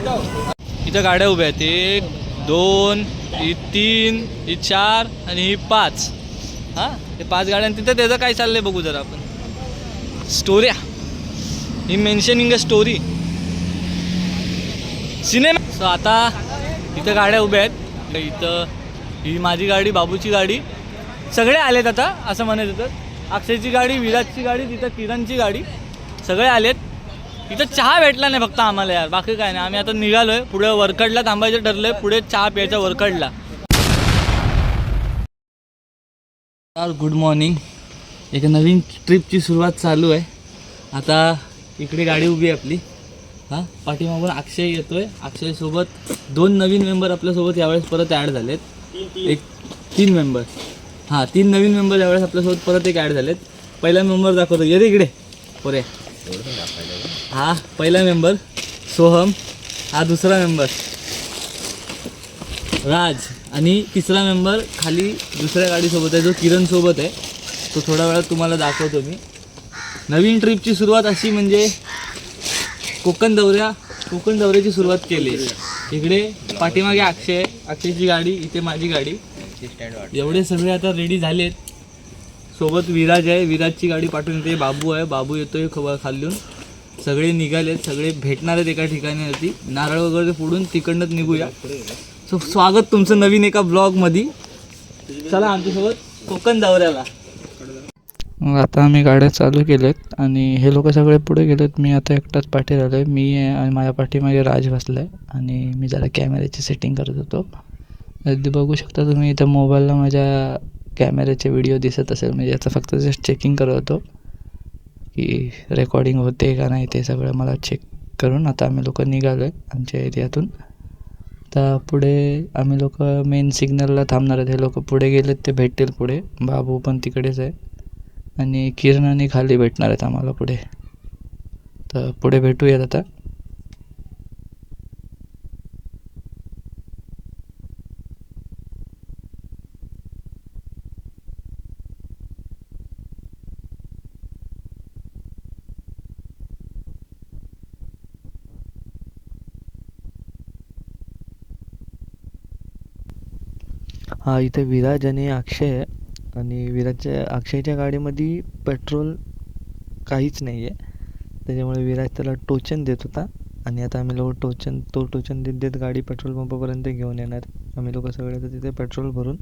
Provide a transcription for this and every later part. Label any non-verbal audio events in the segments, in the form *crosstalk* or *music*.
इथं गाड्या उभ्या आहेत. एक दोन ही तीन ही चार आणि ही पाच. हां? हे पाच गाड्या आणि तिथं त्याचं काय चाललंय बघू जरा आपण. स्टोऱ्या ही. Mentioning a story cinema so आता इथं गाड्या उभ्या आहेत. इथं ही माझी गाडी बाबूची गाडी. सगळे आलेत आता असं म्हणत होतं अक्षयची गाडी विराजची गाडी तिथं किरणची गाडी. सगळे आलेत. इथं चहा भेटला नाही फक्त आम्हाला यार बाकी काय नाही. आम्ही आता निघालोय पुढे वरकडला थांबायचं ठरलंय पुढे चहा प्यायचा वरकडला यार गुड मॉर्निंग एक नवीन ट्रिपची सुरुवात चालू आहे. आता इकडे गाडी उभी आहे आपली. हां पाठीमागून अक्षय येतोय. अक्षयसोबत दोन नवीन मेंबर आपल्यासोबत यावेळेस परत ॲड झालेत. एक तीन मेंबर हां तीन नवीन मेंबर यावेळेस आपल्यासोबत परत एक ॲड झालेत. पहिला मेंबर दाखवतो. ये रे इकडे. पुरे. हा पहिला मेंबर सोहम. हा दुसरा मेंबर राज. आणि तिसरा मेंबर खाली दुसऱ्या गाडीसोबत आहे जो किरण सोबत आहे. तो थोड्या वेळात तुम्हाला दाखवतो मी. नवीन ट्रिपची सुरुवात अशी म्हणजे कोकण दौऱ्या कोकण दौऱ्याची सुरुवात केली. इकडे पाठीमागे अक्षय आहे. अक्षयची गाडी इथे माझी गाडी. एवढे सगळे आता रेडी झालेत. सोबत विराज आहे विराजची गाडी पाठवून येते बाबू आहे. बाबू येतोय खबर खाल्लून सगळे निघालेत सगळे भेटणार आहेत एका ठिकाणी नारळ वगैरे फोडून तिकडनंच निघूया. सो स्वागत तुमचं नवीन एका ब्लॉगमध्ये. चला आमच्यासोबत कोकण दौऱ्याला. मग आता आम्ही गाड्या चालू केल्यात आणि हे लोक सगळे पुढे गेलेत. मी आता एकटाच पाठी राहिलो आहे मी आणि माझ्या पाठीमागे राज बसला आहे आणि मी जरा कॅमेऱ्याची सेटिंग करत होतो. अगदी बघू शकता तुम्ही इथं मोबाईलला माझ्या कॅमेऱ्याचे व्हिडिओ दिसत असेल. म्हणजे याचं फक्त जस्ट चेकिंग करत होतो. की रेकॉर्डिंग होते का नाही ते सगळं मला चेक करून आता आम्ही लोक निघालो आहे आमच्या एरियातून. आता पुढे आम्ही लोक मेन सिग्नलला थांबणार आहेत. हे लोक पुढे गेलेत ते भेटतील पुढे. बाबू पण तिकडेच आहे. आणि किरण आणि खाली भेटणार आहेत आम्हाला पुढे. तर पुढे भेटूयात आता. हा इथे विराज आणि अक्षय आहे आणि विराजच्या अक्षयच्या गाडीमध्ये पेट्रोल काहीच नाही आहे त्याच्यामुळे विराज त्याला टोचन देत होता आणि आता आम्ही लोक टोचन तो टोचन देत देत गाडी पेट्रोल पंपापर्यंत घेऊन येणार. आम्ही लोक सगळे तर तिथे पेट्रोल भरून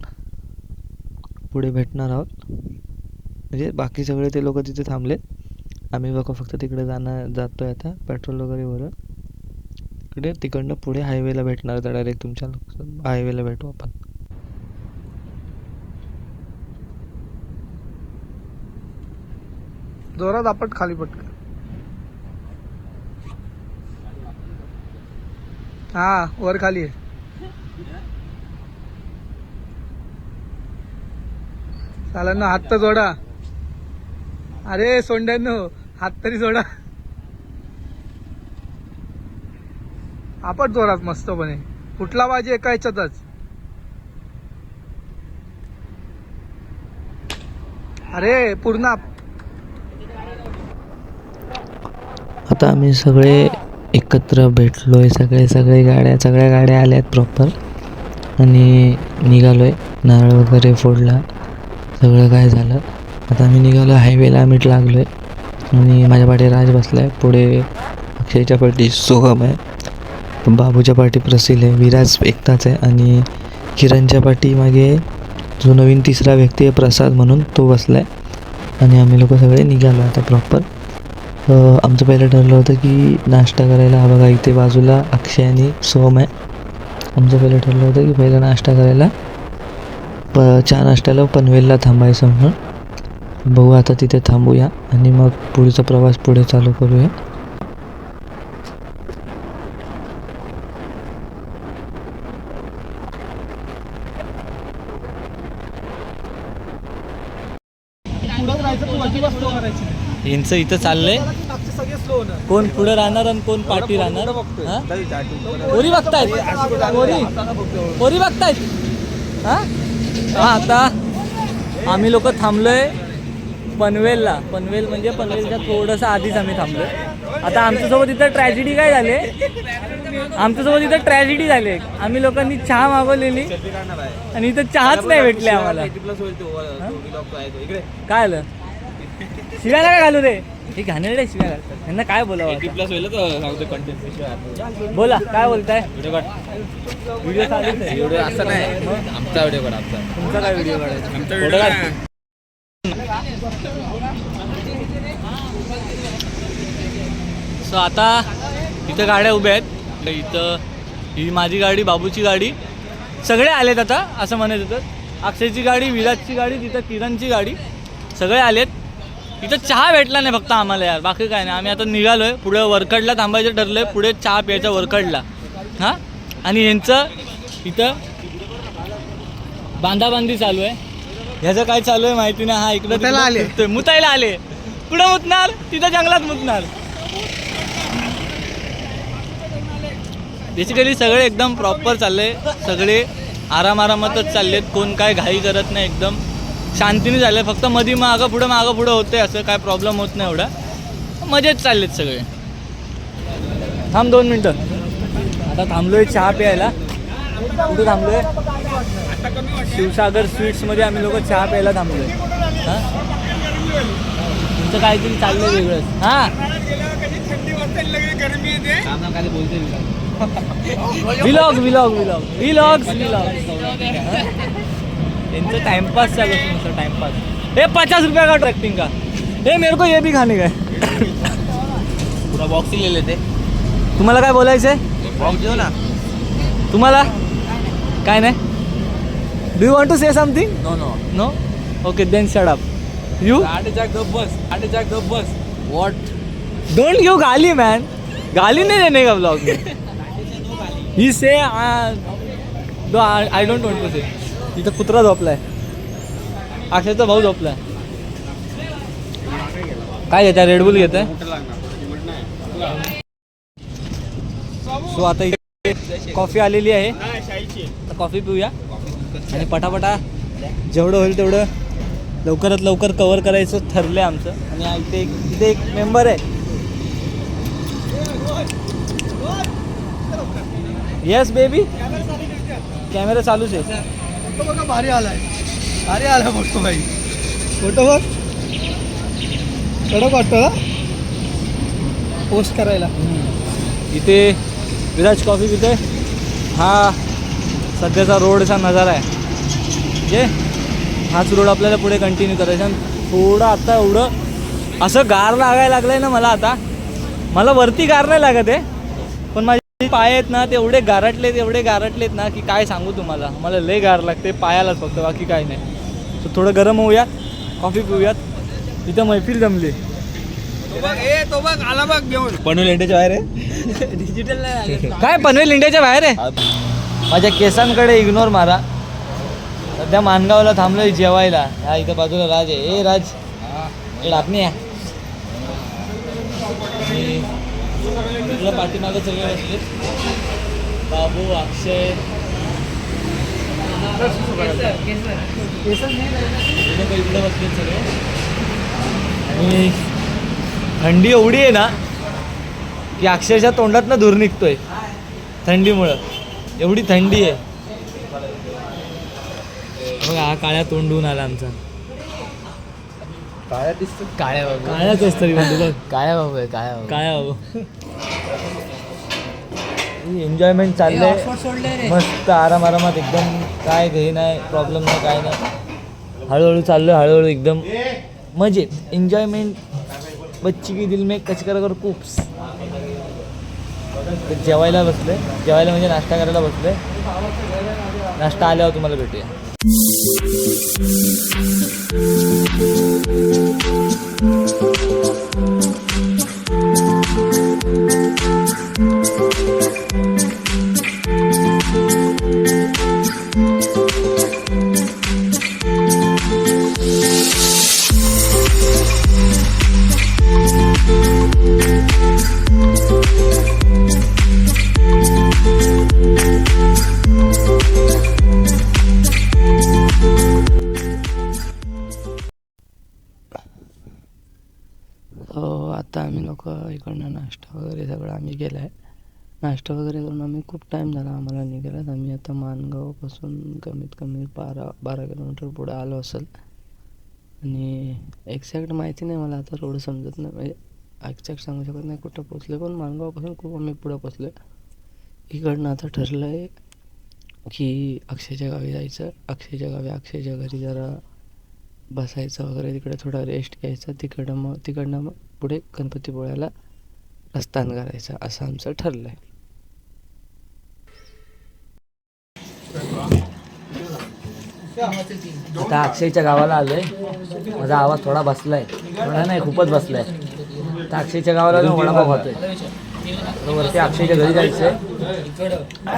पुढे भेटणार आहोत. म्हणजे बाकी सगळे ते लोक तिथे थांबलेत आम्ही लोक फक्त तिकडे जाणार जातो आहे आता पेट्रोल वगैरे भरून. तिकडे तिकडनं पुढे हायवेला भेटणार तर डायरेक्ट तुमच्या हायवेला भेटू आपण. जोरात आपट खाली पटक हा वर खाली आहे चालांना हात तर जोडा. अरे सोंड्यांनो हात तरी जोडा. आपट जोरात मस्तपणे. कुठला पाहिजे एका ह्याच्यातच. अरे पूर्ण आप- आता आम्ही सगळे एकत्र भेटलो आहे सगळे सगळे गाड्या सगळ्या गाड्या आल्या आहेत प्रॉपर आणि निघालो आहे नारळ वगैरे फोडला. सगळं काय झालं? आता आम्ही निघालो. हायवेला आम्ही लागलो आहे आणि माझ्या पाठी राज बसला आहे पुढे अक्षयच्या पाठी सोहम आहे. बाबूच्या पाठी प्रसिल आहे. विराज एकटाच आहे. आणि किरणच्या पाठी मागे जो नवीन तिसरा व्यक्ती आहे प्रसाद म्हणून तो बसला आहे आणि आम्ही लोक सगळे निघालो आता प्रॉपर आमचं पहिलं ठरलं होतं की नाश्ता करायला. हा बघा इथे बाजूला अक्षय आणि सोम आहे. आमचं पहिलं ठरलं होतं की पहिला नाश्ता करायला. प चहा नाश्त्याला पनवेलला थांबायचं म्हणून. बघू आता तिथे थांबूया आणि मग पुढचा प्रवास पुढे चालू करूया. पुढं जायचं तू अजिबात करायचं यांचं इथं चाललंय. कोण पुढे राहणार आणि कोण पाठी राहणार? हा? पोरी बघतायत. पोरी. पोरी बघतायत. हा? हा आता आम्ही लोक थांबलोय पनवेलला. पनवेल म्हणजे पनवेलच्या थोडंसं आधीच आम्ही थांबलोय. आता आमच्यासोबत इथं ट्रॅजेडी काय झाले? आमच्यासोबत इथं ट्रॅजेडी झाली. एक. आम्ही लोकांनी चहा मागवलेली. आणि इथं चहाच नाही भेटले आम्हाला. काय आलं? शिव्या काय घालू रे? हे घाणेरडे शिव्या घालतात. त्यांना काय बोलावं? बोला काय बोलताय? व्हिडिओ व्हिडिओ असं नाही. आमचा व्हिडिओ काढ आमचा. तुमचा काय व्हिडिओ काढायचा? व्हिडिओ. सो आता इथं गाड्या उभ्या आहेत. इथं ही माझी गाडी बाबूची गाडी. सगळे आलेत आता असं म्हणत होतं अक्षयची गाडी विराजची गाडी तिथं किरणची गाडी. सगळे आलेत. इथं चहा भेटला नाही फक्त आम्हाला यार बाकी काय नाही. आम्ही आता निघालोय पुढे वरकडला थांबायचं ठरलंय पुढे चहा प्यायचा वरकडला हां? आणि यांचं इथं बांधाबांधी चालू आहे. ह्याचं काय चालू आहे माहिती नाही. हा इकडं मुतायला आले. मुतायला आले. कुठं मुतणार तिथं जंगलात मुतणार. बेसिकली सगळे एकदम प्रॉपर चालले. सगळे आराम आरामातच चाललेत. कोण काय घाई करत नाही एकदम. शांतीने झालं. फक्त मधी मागं पुढं मागं पुढं होते असं काय प्रॉब्लेम होत नाही एवढा. मजेत चाललेत सगळे. थांब दोन मिनटं. आता थांबलोय चहा प्यायला. कुठे थांबलोय? शिवसागर स्वीट्समध्ये आम्ही लोक चहा प्यायला थांबलोय. हां? तुमचं काहीतरी चाललंय वेगळंच. हां? Vlog vlog vlog vlogs vlog इनका टाइमपास चालू है टाइमपास. ए पचास रुपया का ट्रैक्टिंग का? ए मेरे को ये भी खाने का है पुरा बॉक्स ही ले लेते तुम्हाला काय बोलायचं आहे बॉक्स देऊ ना. तुम्हाला? काय नाही. Do you want to say something no no no okay then shut up you आठच्या गप बस. आठच्या गप बस. वॉट डोंट गिव गाली मैन गाली नहीं देने का ब्लॉग ही से दो I don't want to say इथं कुत्रा झोपलाय. अक्षयचा भाऊ झोपलाय. काय घेताय? रेडबुल घेत सो आता इथे कॉफी आलेली आहे. कॉफी पिऊया. आणि पटापटा जेवढं होईल तेवढं लवकरात लवकर कवर करायचं ठरलंय आमचं. आणि इथे एक इथे एक मेंबर आहे. येस बेबी कॅमेरा चालूच आहे. फोटो बघा भारी आलाय. भारी आला फोटो भाई फोटो बघ. कडक वाटतो ना पोस्ट करायला. इथे विराज कॉफी तिथे हा सध्याचा रोडचा नजारा आहे. जे हाच रोड आपल्याला पुढे कंटिन्यू करायचा थोडं आता एवढं असं गार लागायला लागलं आहे ना मला आता. मला वरती गार नाही लागत आहे पण माझी पाय आहेत ना ते एवढे गारटलेत एवढे गारटलेत ना की काय सांगू तुम्हाला? मला लय गार लागते पायालाच फक्त बाकी काय नाही. तर थोडं गरम होऊयात कॉफी पिऊयात. इथं मैफिल जमली. तो बघ आला बघ घेऊन. पनवेल इंडियाच्या बाहेर आहे? डिजिटल *laughs* काय पनवेल इंडियाच्या बाहेर आहे? माझ्या केसांकडे इग्नोर मारा. सध्या मानगावला थांबलोय जेवायला. हा इथं बाजूला राज आहे. ए राज. या. आणि इकडं पाठीमागं सगळे बसले. बाबू अक्षय. सगळे. आणि थंडी एवढी आहे ना की अक्षरशः तोंडातनं धूर निघतोय थंडीमुळं. एवढी थंडी आहे. बघा हा काळ्या तोंडून आला आमचा. काळ्या दिसतो काळ्या बाबू. काळ्याच असतं रे बंधू बघ काळ्या बाबू आहे काळ्या बाबू. काय एन्जॉयमेंट चाललंय. मस्त आराम आरामात एकदम. काय घे नाही प्रॉब्लेम नाही काय नाही. हळूहळू चाललोय हळूहळू एकदम. मजेत. एन्जॉयमेंट बच्ची की दिल में कचकरा कर कुप्स. तर जेवायला बसले जेवायला म्हणजे नाश्ता करायला बसले नाश्ता आल्यावर तुम्हाला भेटूया. बारा किलोमीटर पुढे आलो असेल. आणि एक्झॅक्ट माहिती नाही मला आता रोड समजत नाही. म्हणजे एक्झॅक्ट सांगू शकत नाही कुठं पोचलो पण माणगावपासून खूप आम्ही पुढं पोचलो इकडनं आता ठरलं आहे की अक्षयच्या गावी जायचं. अक्षयच्या गावी अक्षयच्या घरी जरा बसायचं वगैरे तिकडे थोडा रेस्ट घ्यायचा. तिकडं मग तिकडनं मग पुढे गणपतीपुळ्याला प्रस्थान करायचं असं आमचं ठरलं आहे आता अक्षयच्या गावाला आलोय. माझा आवाज थोडा बसलाय. थोडा नाही खूपच बसलाय. आता अक्षयच्या गावाला आलोय, वडापाव खातोय. वरती अक्षयच्या घरी जायचंय.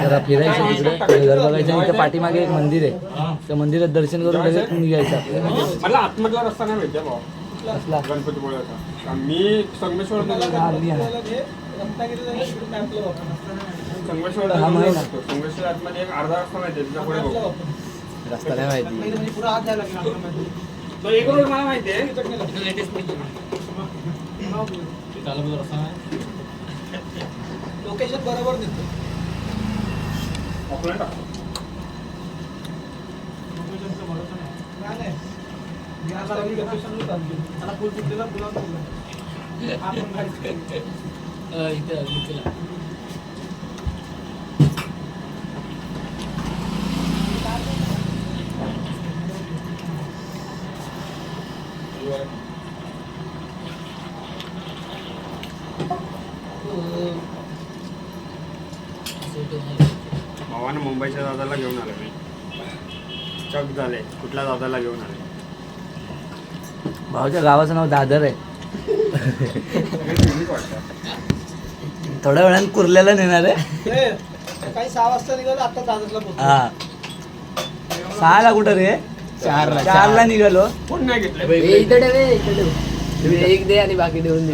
जरा फिरायचं तिकडे. घर बघायचं आणि इथं पाठीमागे एक मंदिर आहे. त्या मंदिरात दर्शन करून लगेच निघायचं आपल्याला. मला आतमधला रस्ता नाही माहिती भाऊ? गणपतीपुळ्याचा. मी संगमेश्वर आहे. संगमेश्वर आहे. आतमध्ये एक अर्धा रस्ता माहिती आहे पुढे बघू रस्ता नाही माहिती तो एक रोड मला माहिती आहे लोकेशन बरोबर देतो भावानं मुंबईच्या दादाला घेऊन आलो मी. चक झाले. कुठल्या दादाला घेऊन आले भाऊच्या गावाचं नाव दादर आहे. वाटतं थोड्या वेळाने कुर्ल्याला नेणार आहे. सकाळी सहा वाजता निघालो आता दादरला पोहोचलो. हा. सहाला कुठं रे? चारला चारला निघालो. कोण नाही घेतलं? एक दे आणि बाकी देऊन दे.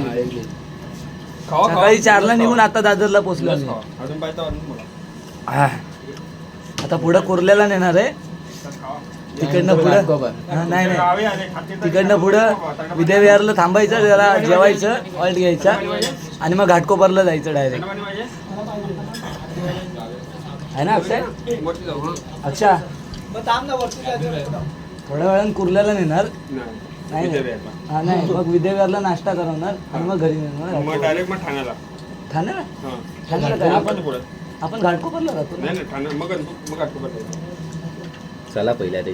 खावा. सकाळी चारला निघून आता दादरला पोहोचलो आम्ही. खावा. अजून पाहिजे अजून बोला. हा. आता पुढं कुर्ल्याला नेणार आहे. तिकडनं पुढं हा, नाही नाही. गावी आले खाते तरी तिकडनं पुढं विद्याविहारला थांबायचं जरा जेवायचं ऑइल घ्यायचा. आणि मग घाटकोपरला जायचं डायरेक्ट थंड पाणी पाहिजे? आहे ना अक्षय? थांब ना वरती जायचं थोड्या वेळानं कुर्ल्याला नेणार. नाही. नाही. हा मग विद्याविहारला नाश्ता करवणार आणि मग घरी मग नेणार डायरेक्ट मग ठाण्याला ठाण्याला हां ठाण्याला काय आपण पुढे आपण घाटकोपरला राहतो ना. नाही नाही ठाणे मग मग आठवण पडते चला पहिल्या ते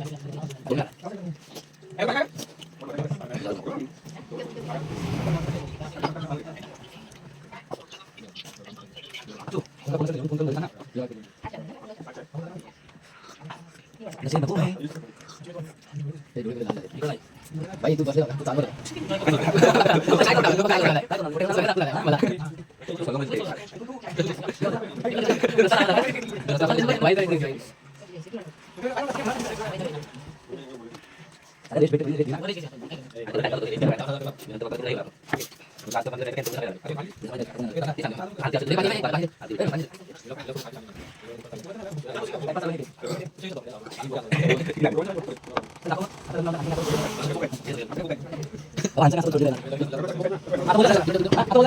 Atau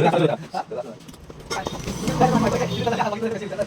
Gracias. 誰?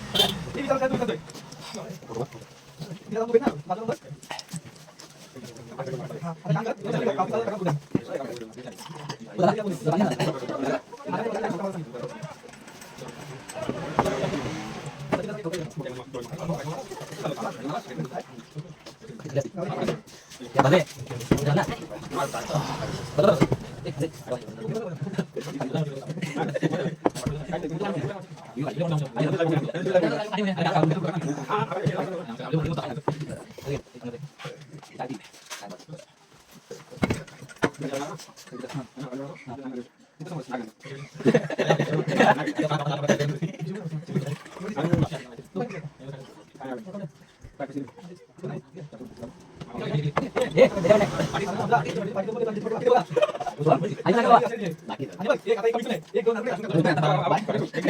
ありがとうござい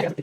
ます。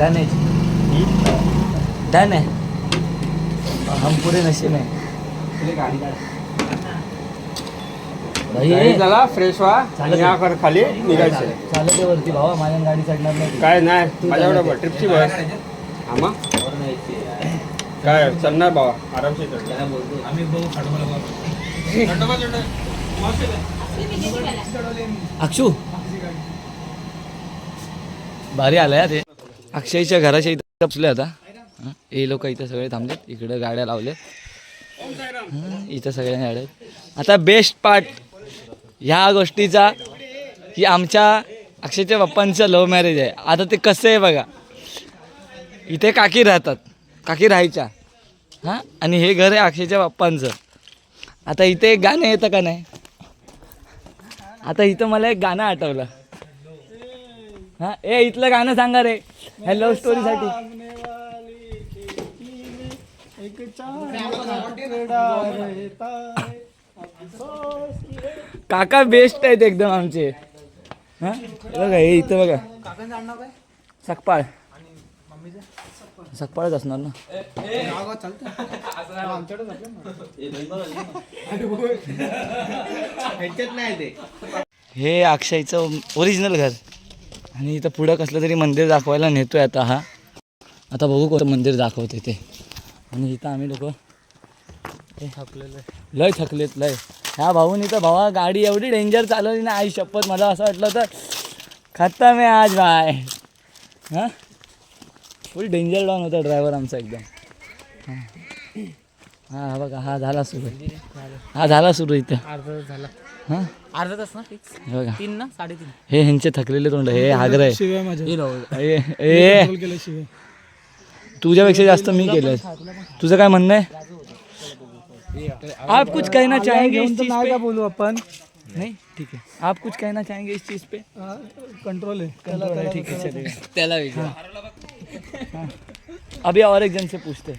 डन है डन है हम पूरे नशे में। भाई गाडी झाला फ्रेश व्हा. कर खाली निघायचं. चालत आहे वरती. भावा माझ्या गाडी चढणार नाही. काय नाही माझ्याकडे ट्रिपची बस. हा. मग काय चलणार बाबा आरामशीर चल. अक्षू. भारी आलाय ते. अक्षयच्या घराच्या इथं बसले आता. हे? लोक इथं सगळे थांबलेत. इकडं गाड्या लावल्यात. इथं सगळ्या गाड्या आहेत. आता बेस्ट पार्ट ह्या गोष्टीचा की आमच्या अक्षयच्या बाप्पांचं लव्ह मॅरेज आहे. आता ते कसं आहे बघा. इथे काकी राहतात. काकी राहायच्या. हां? आणि हे घर आहे अक्षयच्या बाप्पांचं आता इथे एक गाणं येतं का नाही? आता इथं मला एक गाणं आठवलं. हा ए इथलं गाणं सांगा रे. ह्या लव्ह स्टोरीसाठी काका बेस्ट आहेत एकदम आमचे. हा? हे बघा हे इथं बघा. सकपाळ सकपाळच असणार ना? हे अक्षयचं ओरिजिनल घर. आणि इथं पुढं कसलं तरी मंदिर दाखवायला नेतोय आता हा. आता बघू कोणतं मंदिर दाखवते ते. आणि इथं आम्ही लोक लय थकलेत लय. ह्या भाऊन इथं भावा गाडी एवढी डेंजर चालवली ना आई शपथ मला असं वाटलं तर खतम आहे आज बाय हां? फुल डेंजर डाऊन होता ड्रायव्हर आमचा एकदम. हां हा बघा हा झाला सुरू. हा झाला सुरू इथं. झाला. हां? अर्धा तास ना? फिक्स. हे बघा तीन ना? साडेतीन. हे ह्यांचे थकलेले तोंड हे हागर आहे. शिव्या माझ्या. ए ए, केलं शिव्या. तुझ्यापेक्षा जास्त मी केलं तुझं काय म्हणणं आहे? आप कुछ कहना चाहेंगे इस चीज पे? बोलू आपण? नहीं ठीक है. आप कुछ कहना चाहेंगे इस चीज पे? कंट्रोल आहे. कंट्रोल है. *laughs* अभी और एक जन से पूछते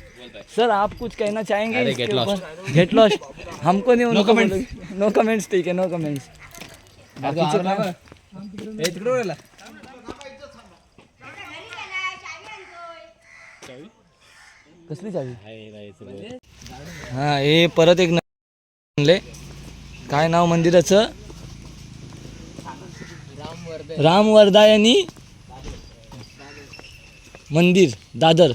सर आप कुछ कहना चाहेंगे गेट लॉस्ट गेट लॉस्ट हमको नहीं नो कमेंट्स नो कमेंट्स ठीक है नो कमेंट्स कसली चावी? हा हे परत एक काय नाव मंदिराचं? राम वर्धायनी मंदिर दादर.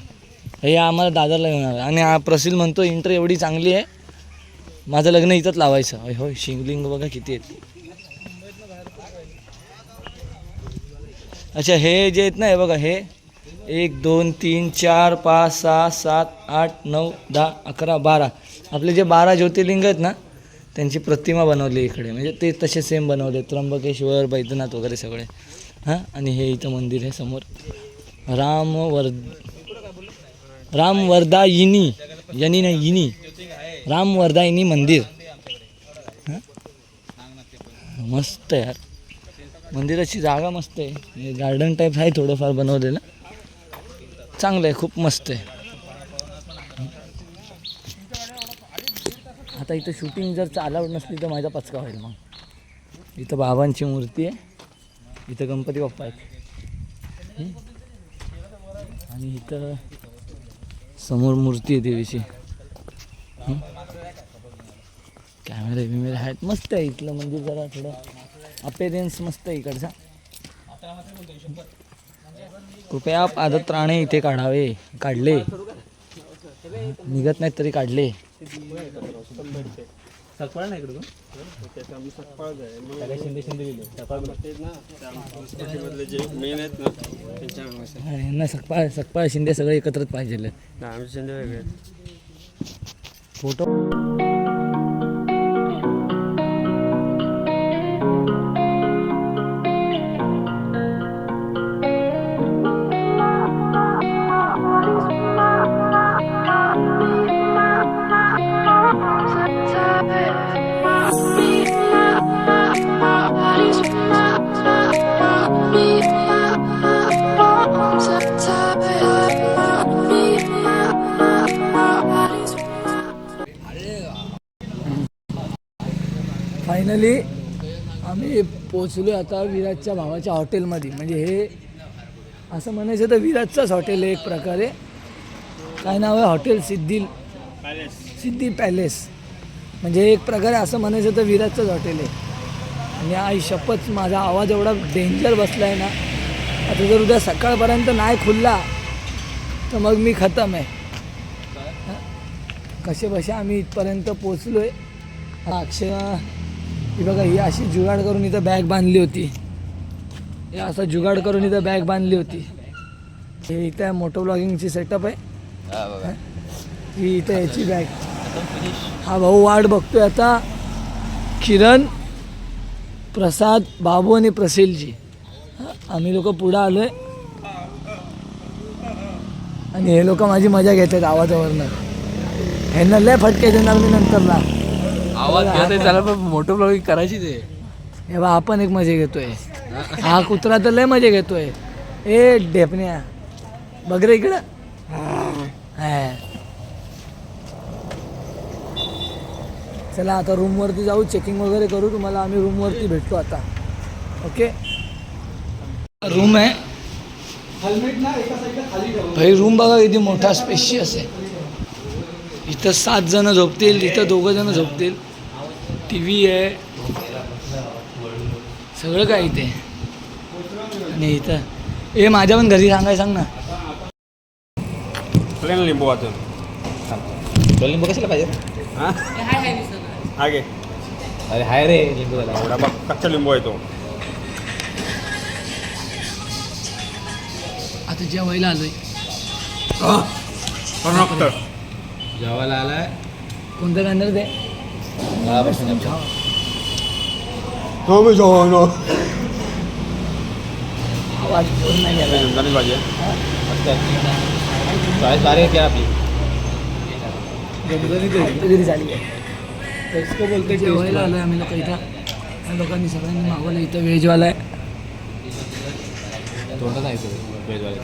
हे आम्हाला दादरला येणार आणि हा प्रसिल म्हणतो इंटर एवढी चांगली आहे. माझं लग्न इथंच लावायचं. अय होय शिंगलिंग बघा किती आहेत. अच्छा हे जे आहेत ना हे बघा हे एक दोन तीन चार पाच सहा सात आठ नऊ दहा अकरा बारा. आपले जे बारा ज्योतिर्लिंग आहेत ना त्यांची प्रतिमा बनवली इकडे. म्हणजे ते तसे सेम बनवले त्र्यंबकेश्वर बैद्यनाथ वगैरे सगळे. हां? आणि हे इथं मंदिर आहे समोर. रामवर रामवरदायिनी यनी नाही इनी. रामवर्दायिनी मंदिर. मस्त आहे यार. मंदिराची जागा मस्त आहे. गार्डन टाईप आहे थोडंफार बनवलेलं. चांगलं आहे खूप मस्त आहे. आता इथं शूटिंग जर चालवत नसली तर माझा पचका होईल मग. इथं बाबांची मूर्ती आहे. इथं गणपती बाप्पा आहेत. आणि इथं समोर मूर्ती आहे देवीची. कॅमेरा कॅमेरे बिमेरे आहेत. मस्त आहे इथलं मंदिर जरा थोडं. अपेरियन्स मस्त आहे इकडचा. कृपया आदत राणे इथे काढावे. काढले. निघत नाहीत तरी काढले. सकपाळ नाही इकडं शिंदे शिंदे मधले जे मेन आहेत ना त्यांच्या यांना सकपाळ सकपाळ शिंदे सगळे एकत्रच पाहिजे आमचे शिंदे वेगळे. फोटो फायनली आम्ही पोचलो आता विराजच्या भावाच्या हॉटेलमध्ये. म्हणजे हे असं म्हणायचं तर विराजचंच हॉटेल आहे एक प्रकारे. काय नाव आहे? हॉटेल सिद्धी सिद्धी पॅलेस म्हणजे एक प्रकारे असं म्हणायचं तर विराजचंच हॉटेल आहे. आणि आई शपथ माझा आवाज एवढा डेंजर बसला आहे ना. आता जर उद्या सकाळपर्यंत नाही खुलला तर मग मी खतम आहे. कसे बसे आम्ही इथपर्यंत पोचलो आहे अक्षय ही बघा ही अशी जुगाड करून इथं बॅग बांधली होती. हे असं जुगाड करून इथं बॅग बांधली होती. हे इथं मोटो ब्लॉगिंगची सेटअप आहे. ही इथं याची बॅग हा भाऊ वाट बघतोय आता. किरण प्रसाद बाबू आणि प्रसेलजी. आम्ही लोक पुढं आलोय. आणि हे लोक माझी मजा घेतात आवाजावरनं. ह्यांना लय फटके देणार मी नंतरला. आवाज घेत आहे त्याला पण मोठं ब्लॉगिंग करायची ते. हे बा आपण एक मजे घेतोय. हा कुत्रा तर लय मजे घेतोय. ए ढेपण्या. बघ रे इकडं. हा. चला आता रूमवरती जाऊ चेकिंग वगैरे करू. तुम्हाला आम्ही रूमवरती भेटतो आता. ओके? रूम आहे. भाई रूम बघा किती मोठा स्पेशियस आहे. इथं सात जण झोपतील इथं दोघं जण झोपतील. टी व्ही आहे. सगळं काय इथे? आणि इथं. ए माझ्या पण घरी सांगाय सांग ना. प्लेन लिंबू वाचून लिंबू कशाला पाहिजे हा? हा घे अरे हाय रे लिंबू एवढा बघ कच्चा लिंबू आहे तो. आता जेवायला आलोय. जेवायला आलाय. कोणतं गाणं ते हो मी जेवण आवाज पूर्ण नाही। गेला. झाली भाजी चॉईस बारे क्या आपली आता घरी झाली आहे जेवायला आलोय आम्ही लोक इथं या लोकांनी सगळ्यांनी मागवलं इथं व्हेजवाला आहे तोंडात नाही तो वेजवाले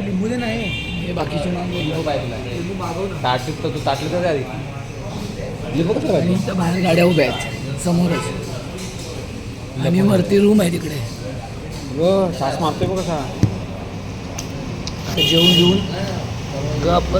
लिंबू दे नाही हे बाकीचे मागवले लिंबू पाहिजे तुला ताटलीत तर तू ताटलीत तर आधी लिंबू कसं आणि पाहिजे इथं बाहेर गाड्या उभ्या आहेत. समोरच. आणि वरती रूम आहे तिकडे. ग श्वास मारतोय बघ कसा जेवून घेऊन. गप्प